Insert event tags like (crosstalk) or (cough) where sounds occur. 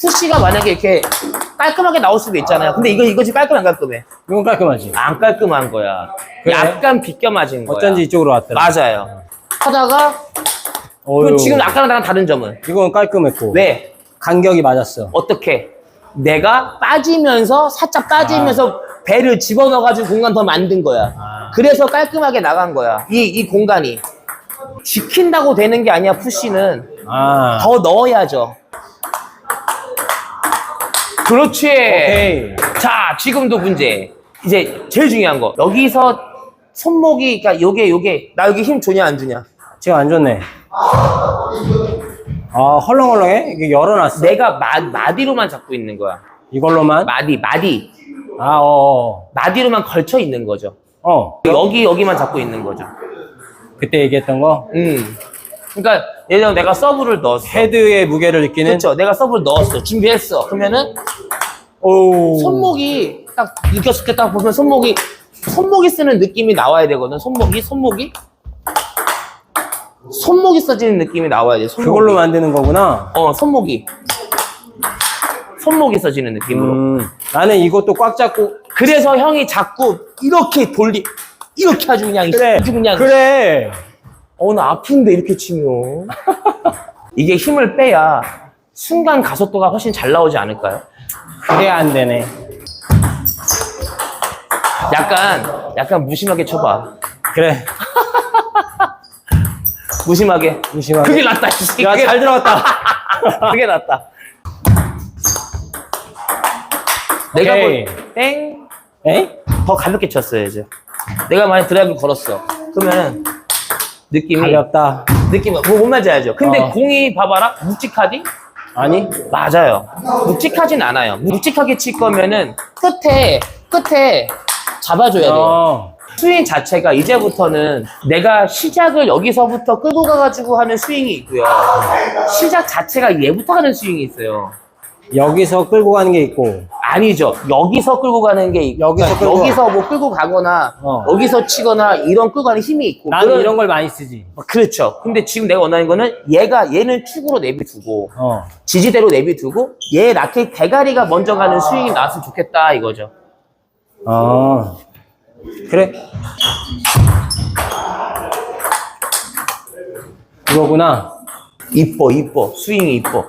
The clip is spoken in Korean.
푸시가 만약에 이렇게 깔끔하게 나올 수도 있잖아요. 근데 이거 이거 지금 깔끔 안 깔끔해? 이건 깔끔하지. 안 깔끔한 거야. 그래? 약간 비껴 맞은 거야. 어쩐지 이쪽으로 왔더라. 맞아요. 하다가 어휴, 지금 아까랑 나랑 다른 점은 이건 깔끔했고. 왜? 간격이 맞았어. 어떻게? 내가 빠지면서 살짝 빠지면서 배를 집어넣어가지고 공간 더 만든 거야. 아. 그래서 깔끔하게 나간 거야. 이, 이 공간이. 지킨다고 되는 게 아니야, 푸시는. 아. 더 넣어야죠. 그렇지. 오케이. 자, 지금도 문제. 이제 제일 중요한 거. 여기서 손목이, 그러니까 요게, 요게, 나 여기 힘 주냐, 안 주냐? 지금 안 좋네. 아, 헐렁헐렁해? 이게 열어놨어. 내가 마, 마디로만 잡고 있는 거야. 이걸로만? 마디, 마디. 아, 어, 마디로만 걸쳐 있는 거죠. 어. 어. 여기, 여기만 잡고 있는 거죠. 그때 얘기했던 거? 음. 그러니까, 예를 들어 내가 서브를 넣었어. 헤드의 무게를 느끼는? 그렇죠. 내가 서브를 넣었어. 준비했어. 그러면은 오. 손목이 딱 느꼈을 때 딱 보면 손목이 손목이 쓰는 느낌이 나와야 되거든. 손목이 손목이 손목이 써지는 느낌이 나와야 돼. 손목이. 그걸로 만드는 거구나. 어 손목이 손목이 써지는 느낌으로. 음. 나는 이것도 꽉 잡고. 그래서 형이 자꾸 이렇게 돌리 이렇게 아주 그냥 그래. 아주 그냥 그래. 어 나 아픈데 이렇게 치면 이게 힘을 빼야 순간 가속도가 훨씬 잘 나오지 않을까요? 그래야 안 되네. 약간 약간 무심하게 쳐봐. 그래. (laughs) 무심하게. 무심하게. 그게 낫다. 이. 야, 그게 잘 들어갔다. (laughs) 그게 낫다. 내가 오케이. 뭐, 땡, 에? 더 가볍게 쳤어야죠. 내가 만약 드라이브 걸었어. 그러면은, 느낌이, 가볍다. 느낌이, 뭐, 못 맞아야죠. 근데 어. 공이 봐봐라. 묵직하디? 아니? 맞아요. 묵직하진 않아요. 묵직하게 칠 거면은, 끝에, 끝에 잡아줘야 돼요. 어. 스윙 자체가 이제부터는 내가 시작을 여기서부터 끌고 가가지고 하는 스윙이 있고요. 시작 자체가 얘부터 하는 스윙이 있어요. 여기서 끌고 가는 게 있고. 아니죠. 여기서 끌고 가는 게 있고, 여기서 그러니까 끌고 여기서 뭐 끌고 가거나, 어. 여기서 치거나 이런 끌고 가는 힘이 있고. 나는 그런- 이런 걸 많이 쓰지. 그렇죠. 근데 지금 내가 원하는 거는 얘가 얘는 축으로 내비두고 어. 지지대로 내비두고 얘 라켓 대가리가 먼저 가는 스윙이 나왔으면 좋겠다 이거죠. 어. 그래. 이거구나. 이뻐 이뻐 스윙이 이뻐.